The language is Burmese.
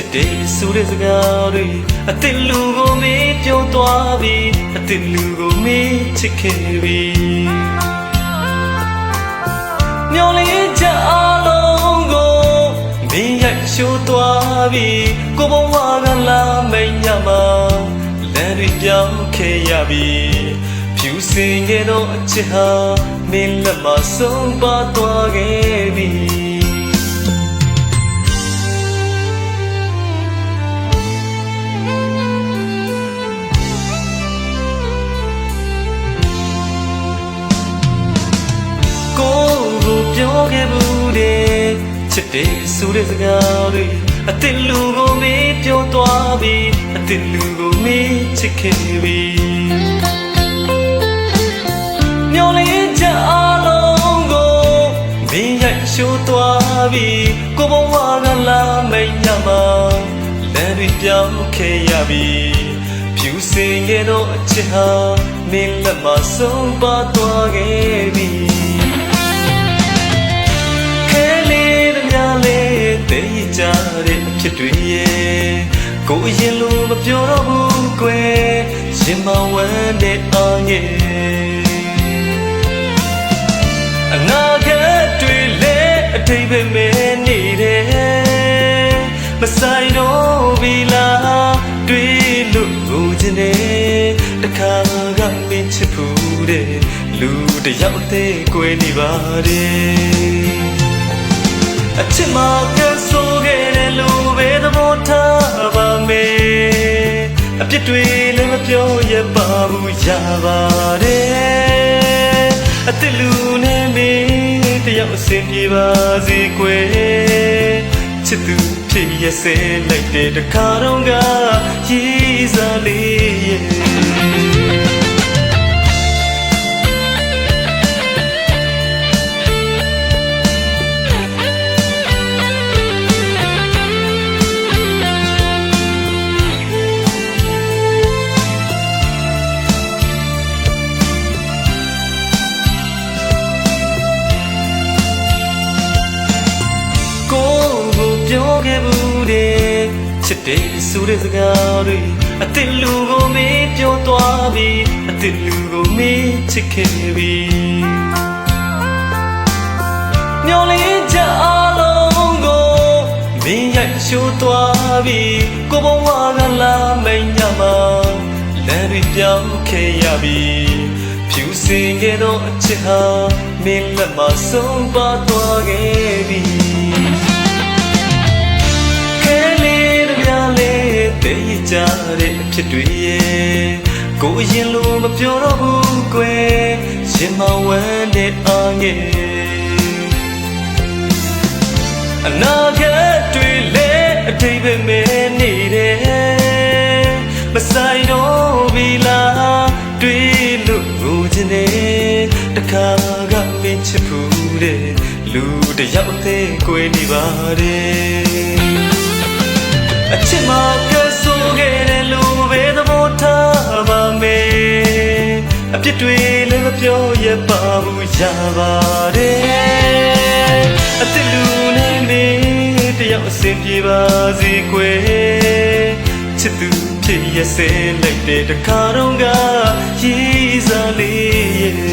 စ်တဲ့ဆိုတဲ့စကားတွေအစ်စ်လူကိုမေးပြောသွားပြီအစ်စ်လူကိုမေးချစ်ခဲ့ပြီမျောလေးချက်အလုံးကိုမင်းရိုက်ရှိုးသွားပြီကိုဘဝကလာမိန်ညမှာလမ်းတွေပြောင်းခဲ့ရပြီဖြူစင်ခဲ့တော့အချစ်ဟာမင်းလက်မှာဆုံးပါသွားခဲ့ပြီ ချစ်တယ်ဆိုတဲ့စကားတွေအစ်စ်လူကိုမေးပြောသွားပြီအစ်စ်လူကိုမေးချစ်ခဲ့ပြီမျောလေးချက်အလုံးကိုမင်းရိုက်ရှိုးသွားပြီကိုဘဝကလာမိန်ညမှာလမ်းတွေပြောင်းခဲ့ရပြီဖြူစင်ခဲ့တော့အချစ်ဟာမင်းလက်မှာဆုံးပါသွားခဲ့ပြီ တဲ့အဖြစ်တွေရဲ့ကိုယ်ရင်လိုမပြောတော့ဘူးကွယ်ရင်မဝမ်းတဲ့အောင်ရဲ့အနာဂတ်တွေလည်းအထိပ်ပဲမဲနေတယ်မဆိုင်တော့ပြီလားတွေးလို့ကိုခြင်းတယ်တခါကမင်းချစ်ဖူးတဲ့လူတစ်ယောက်တည်းကွယ်နေပါတယ်အချစ်မကဆိုခဲ့တယ် လို့ပဲသဘောထားပါမယ်အပြစ်တွေလည်းမပြောရပါဘူးရပါတယ်အစ်စ်လူနဲ့မင်းတယောက်အဆင်ပြေပါစေကွယ်ချစ်သူဖြစ်ရစေလိုက်တဲ့တခါတော့ကရည်စားလေးရဲ့ ခဲ့ဘူးတဲ့ချစ်တယ်ဆိုတဲ့စကားတွေအစ်စ်လူကိုမေးပြောသွားပြီအစ်စ်လူကိုမေးချစ်ခဲ့ပြီမျောလေးချက်အလုံးကိုမင်းရိုက်ရှိုးသွားပြီကိုဘဝကလာမိန်ညမှာလမ်းတွေပြောင်းခဲ့ရပြီဖြူစင်ခဲ့တော့အချစ်ဟာမင်းလက်မှာဆုံးပါသွားခဲ့ပြီ တဲ့အဖြစ်တွေရဲ့ကိုယ်ရင်လိုမပြောတော့ဘူးကွယ်ရင်မဝမ်းတဲ့အောင်ရဲ့အနာဂတ်တွေလည်းအထိပ်ပဲမဲနေတယ်မဆိုင်တော့ပြီလားတွေးလို့ငိုချင်တယ်တခါကမင်းချစ်ဖူးတဲ့လူတစ်ယောက်အသေးကိုယ်နေပါတယ်အချစ်မက ဆိုခဲ့တယ်လို့ပဲသဘောထားပါမယ်အပြစ်တွေလည်းမပြောရပါဘူးရပါတယ်အစ်စ်လူနဲ့မင်းတယောက်အဆင်ပြေပါစေကွယ်ချစ်သူဖြစ်ရစေလိုက်တဲ့တခါတော့ကရည်စားလေးရဲ့